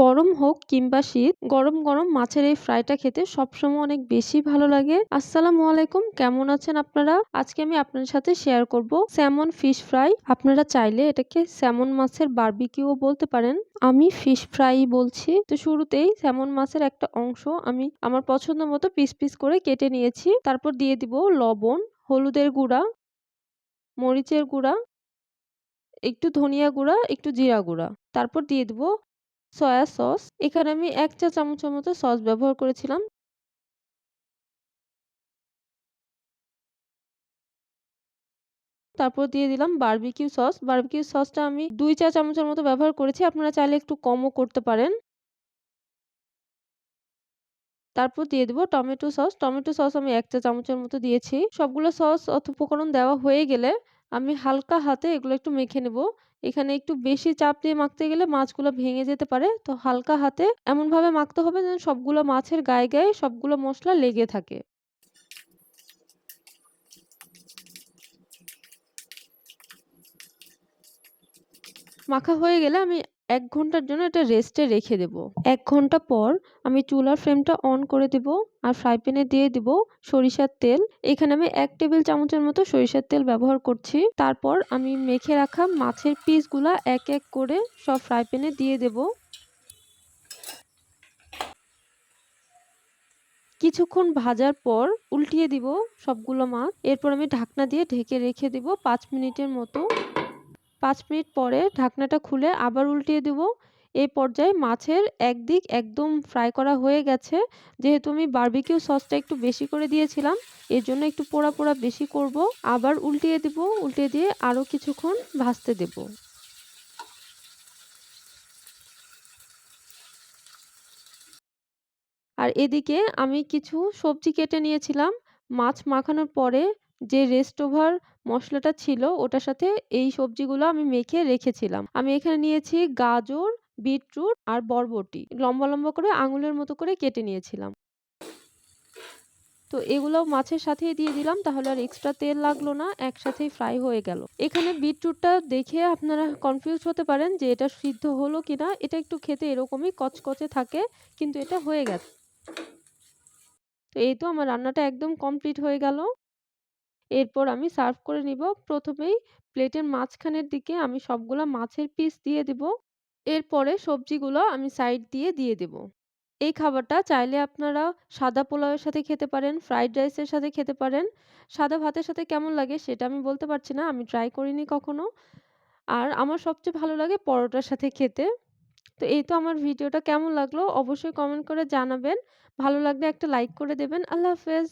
গরম হোক কিংবা শীত, গরম গরম মাছের এই ফ্রাইটা খেতে সবসময় অনেক বেশি ভালো লাগে। আসসালামু আলাইকুম, কেমন আছেন আপনারা? আজকে আমি আপনার সাথে শেয়ার করব স্যামন ফিশ ফ্রাই আপনারা চাইলে এটাকে স্যামন মাছের বারবিকিউ বলতে পারেন। আমি ফিশ ফ্রাই বলছি। তো শুরুতেই স্যামন মাছের একটা অংশ আমি আমার পছন্দ মতো পিস পিস করে কেটে নিয়েছি। তারপর দিয়ে দিব লবণ, হলুদের গুঁড়া, মরিচের গুঁড়া, একটু ধনিয়া গুঁড়া, একটু জিরা গুঁড়া। তারপর দিয়ে দিব সয়া সস এখানে আমি এক চা চামচের মতো সস ব্যবহার করেছিলাম। তারপর দিয়ে দিলাম বারবিকিউ সস বার্বিকিউ সসটা আমি দুই চা চামচের মতো ব্যবহার করেছি। আপনারা চাইলে একটু কমও করতে পারেন। তারপর দিয়ে দেবো টমেটো সস টমেটো সস আমি এক চা চামচের মতো দিয়েছি। সবগুলো সস উপকরণ দেওয়া হয়ে গেলে আমি হালকা হাতে এগুলো একটু মেখে নেব। এখানে একটু বেশি চাপ দিয়ে মাখতে গেলে মাছগুলো ভেঙে যেতে পারে। তো হালকা হাতে এমনভাবে মাখতে হবে যেন সবগুলো মাছের গায়ে গায়ে সবগুলো মশলা লেগে থাকে। মাখা হয়ে গেলে আমি এক ঘণ্টার জন্য এটা রেস্টে রেখে দেব। এক ঘণ্টা পর আমি চুলার ফ্লেমটা অন করে দেব আর ফ্রাই প্যানে দিয়ে দেব সরিষার তেল। এখানে আমি এক টেবিল চামচের মতো সরিষার তেল ব্যবহার করছি। তারপর আমি মেখে রাখা মাছের পিসগুলা এক এক করে সব ফ্রাই প্যানে দিয়ে দেব। কিছুক্ষণ ভাজার পর উল্টিয়ে দিব সবগুলো মাছ। এরপর আমি ঢাকনা দিয়ে ঢেকে রেখে দিব পাঁচ মিনিটের মতো। পাঁচ মিনিট পরে ঢাকনাটা খুলে আবার উল্টিয়ে দেব। এই পর্যায়ে মাছের একদিক একদম ফ্রাই করা হয়ে গেছে। যেহেতু আমি বার্বিকিউ সসটা একটু বেশি করে দিয়েছিলাম, এর জন্য একটু পোড়া পোড়া বেশি করব। আবার উল্টিয়ে দেব উল্টে দিয়ে আরও কিছুক্ষণ ভাজতে দেব। আর এদিকে আমি কিছু সবজি কেটে নিয়েছিলাম। মাছ মাখানোর পরে যে রেস্ট ওভার মশলাটা ছিল, ওটার সাথে এই সবজিগুলো আমি মেখে রেখেছিলাম। আমি এখানে নিয়েছি গাজর, বিটরুট আর বরবটি। লম্বা লম্বা করে আঙুলের মতো করে কেটে নিয়েছিলাম। তো এগুলো মাছের সাথেই দিয়ে দিলাম, তাহলে আর এক্সট্রা তেল লাগল না, একসাথেই ফ্রাই হয়ে গেল। এখানে বিটরুটটা দেখে আপনারা কনফিউজ হতে পারেন যে এটা সিদ্ধ হলো কিনা। এটা একটু খেতে এরকমই কচকচে থাকে, কিন্তু এটা হয়ে গেছে। তো এই তো আমার রান্নাটা একদম কমপ্লিট হয়ে গেল। এরপর আমি সার্ভ করে নিব। প্রথমেই প্লেটের মাঝখানের দিকে আমি সবগুলো মাছের পিস দিয়ে দেব। এরপরে সবজিগুলো আমি সাইড দিয়ে দিয়ে দেব। এই খাবারটা চাইলে আপনারা সাদা পোলাওয়ের সাথে খেতে পারেন, ফ্রাইড রাইসের সাথে খেতে পারেন। সাদা ভাতের সাথে কেমন লাগে সেটা আমি বলতে পারছি না, আমি ট্রাই করিনি কখনো। আর আমার সবচেয়ে ভালো লাগে পরোটার সাথে খেতে। তো এই তো আমার ভিডিওটা কেমন লাগল অবশ্যই কমেন্ট করে জানাবেন। ভালো লাগলে একটা লাইক করে দেবেন। আল্লাহ হাফেজ।